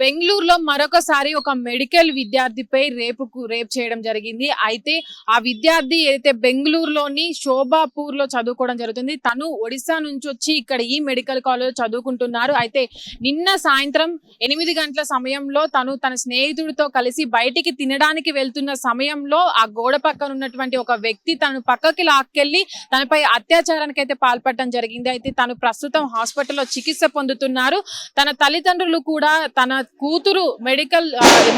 బెంగళూరులో మరొకసారి ఒక మెడికల్ విద్యార్థిపై రేపుకు రేప్ చేయడం జరిగింది. అయితే ఆ విద్యార్థి ఏదైతే బెంగళూరులోని శోభాపూర్లో చదువుకోవడం జరుగుతుంది తను ఒడిశా నుంచి వచ్చి ఇక్కడ ఈ మెడికల్ కాలేజ్ చదువుకుంటున్నారు. అయితే నిన్న సాయంత్రం ఎనిమిది గంటల సమయంలో తను తన స్నేహితుడితో కలిసి బయటికి తినడానికి వెళ్తున్న సమయంలో ఆ గోడ పక్కన ఉన్నటువంటి ఒక వ్యక్తి తను పక్కకి లాక్కెళ్ళి తనపై అత్యాచారానికి అయితే పాల్పడటం జరిగింది. అయితే తను ప్రస్తుతం హాస్పిటల్లో చికిత్స పొందుతున్నారు. తన తల్లిదండ్రులు కూడా తన కూతురు మెడికల్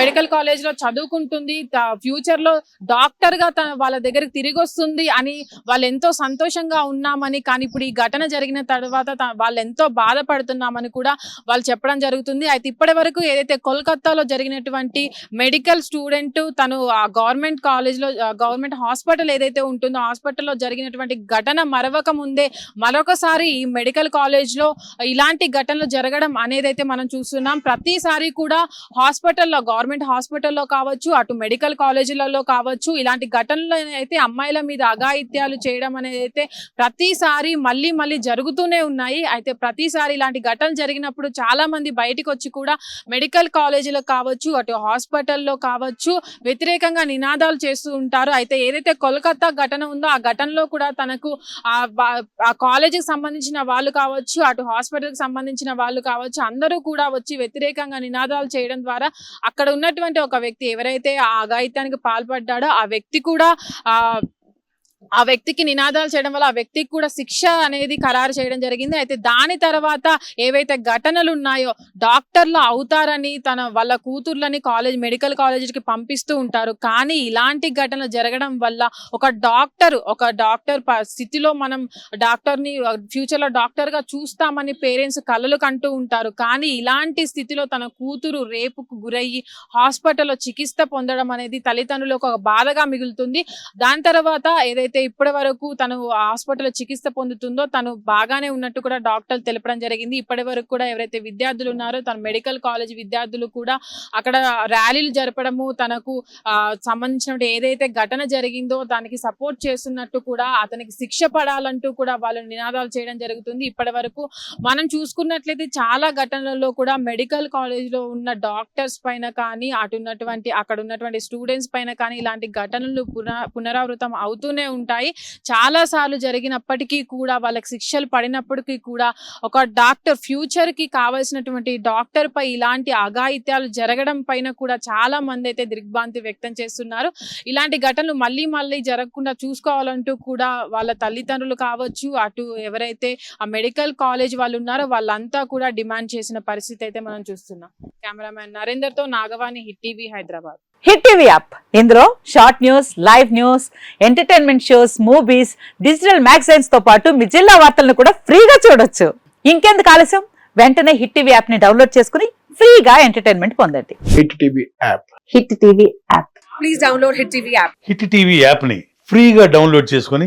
మెడికల్ కాలేజ్లో చదువుకుంటుంది ఫ్యూచర్లో డాక్టర్గా తన వాళ్ళ దగ్గరికి తిరిగి వస్తుంది అని వాళ్ళు ఎంతో సంతోషంగా ఉన్నామని కానీ ఇప్పుడు ఈ ఘటన జరిగిన తర్వాత వాళ్ళు ఎంతో బాధపడుతున్నామని కూడా వాళ్ళు చెప్పడం జరుగుతుంది. అయితే ఇప్పటి వరకు ఏదైతే కోల్కతాలో జరిగినటువంటి మెడికల్ స్టూడెంట్ తను ఆ గవర్నమెంట్ కాలేజ్లో గవర్నమెంట్ హాస్పిటల్ ఏదైతే ఉంటుందో హాస్పిటల్లో జరిగినటువంటి ఘటన మరవక ముందే మరొకసారి ఈ మెడికల్ కాలేజ్లో ఇలాంటి ఘటనలు జరగడం అనేది అయితే మనం చూస్తున్నాం. ప్రతిసారి కూడా హాస్పిటల్లో గవర్నమెంట్ హాస్పిటల్లో కావచ్చు అటు మెడికల్ కాలేజీలలో కావచ్చు ఇలాంటి ఘటనలు అయితే అమ్మాయిల మీద అఘాయిత్యాలు చేయడం అనేది అయితే ప్రతిసారి మళ్ళీ మళ్ళీ జరుగుతూనే ఉన్నాయి. అయితే ప్రతిసారి ఇలాంటి ఘటనలు జరిగినప్పుడు చాలా మంది బయటకు వచ్చి కూడా మెడికల్ కాలేజీలో కావచ్చు అటు హాస్పిటల్లో కావచ్చు వ్యతిరేకంగా నినాదాలు చేస్తూ ఉంటారు. అయితే ఏదైతే కోల్కతా ఘటన ఉందో ఆ ఘటనలో కూడా తనకు ఆ ఆ కాలేజీకి సంబంధించిన వాళ్ళు కావచ్చు అటు హాస్పిటల్కి సంబంధించిన వాళ్ళు కావచ్చు అందరూ కూడా వచ్చి వ్యతిరేకంగా నినాదాలు చేయడం ద్వారా అక్కడ ఉన్నటువంటి ఒక వ్యక్తి ఎవరైతే ఆ అఘాయిత్యానికి పాల్పడ్డాడో ఆ వ్యక్తి కూడా ఆ వ్యక్తికి నినాదాలు చేయడం వల్ల ఆ వ్యక్తికి కూడా శిక్ష అనేది ఖరారు చేయడం జరిగింది. అయితే దాని తర్వాత ఏవైతే ఘటనలు ఉన్నాయో డాక్టర్లు అవుతారని తన వాళ్ళ కూతుర్లని కాలేజ్ మెడికల్ కాలేజీకి పంపిస్తూ ఉంటారు. కానీ ఇలాంటి ఘటనలు జరగడం వల్ల ఒక డాక్టర్ ఒక డాక్టర్ ప- స్థితిలో మనం డాక్టర్ని ఫ్యూచర్లో డాక్టర్గా చూస్తామని పేరెంట్స్ కలలు కంటూ ఉంటారు. కానీ ఇలాంటి స్థితిలో తన కూతురు రేపుకు గురయ్యి హాస్పిటల్లో చికిత్స పొందడం అనేది తల్లిదండ్రులకు ఒక బాధగా మిగులుతుంది. దాని తర్వాత ఏదైతే ఇప్పటి వరకు తను హాస్పిటల్లో చికిత్స పొందుతుందో తను బాగానే ఉన్నట్టు కూడా డాక్టర్లు తెలపడం జరిగింది. ఇప్పటి వరకు కూడా ఎవరైతే విద్యార్థులు ఉన్నారో తన మెడికల్ కాలేజ్ విద్యార్థులు కూడా అక్కడ ర్యాలీలు జరపడము తనకు సంబంధించిన ఏదైతే ఘటన జరిగిందో దానికి సపోర్ట్ చేస్తున్నట్టు కూడా అతనికి శిక్ష పడాలంటూ కూడా వాళ్ళు నినాదాలు చేయడం జరుగుతుంది. ఇప్పటి వరకు మనం చూసుకున్నట్లయితే చాలా ఘటనల్లో కూడా మెడికల్ కాలేజ్లో ఉన్న డాక్టర్స్ పైన కానీ అటు ఉన్నటువంటి అక్కడ ఉన్నటువంటి స్టూడెంట్స్ పైన కానీ ఇలాంటి ఘటనలు పున పునరావృతం అవుతూనే ఉంటాయి. చాలా సార్లు జరిగినప్పటికీ కూడా వాళ్ళకి శిక్షలు పడినప్పటికీ కూడా ఒక డాక్టర్ ఫ్యూచర్కి కావాల్సినటువంటి డాక్టర్ పై ఇలాంటి అఘాయిత్యాలు జరగడం పైన కూడా చాలా మంది అయితే దిగ్భ్రాంతి వ్యక్తం చేస్తున్నారు. ఇలాంటి ఘటనలు మళ్ళీ మళ్ళీ జరగకుండా చూసుకోవాలంటూ కూడా వాళ్ళ తల్లిదండ్రులు కావచ్చు అటు ఎవరైతే ఆ మెడికల్ కాలేజ్ వాళ్ళు ఉన్నారో వాళ్ళంతా కూడా డిమాండ్ చేసిన పరిస్థితి అయితే మనం చూస్తున్నాం. Cameraman నరేందర్తో Nagavani hit TV Hyderabad. Hit TV app. ఇందులో short news live news entertainment shows movies digital మ్యాగజైన్స్తో పాటు మీ జిల్లా వార్తలను కూడా ఫ్రీగా చూడొచ్చు. ఇంకెందుకు ఆలస్యం? వెంటనే హిట్ టీవీ యాప్ని డౌన్లోడ్ చేసుకుని ఫ్రీగా ఎంటర్టైన్మెంట్ పొందండి. Hit TV app. Hit TV app. Please download Hit TV app. Hit TV యాప్ని ఫ్రీగా డౌన్లోడ్ చేసుకొని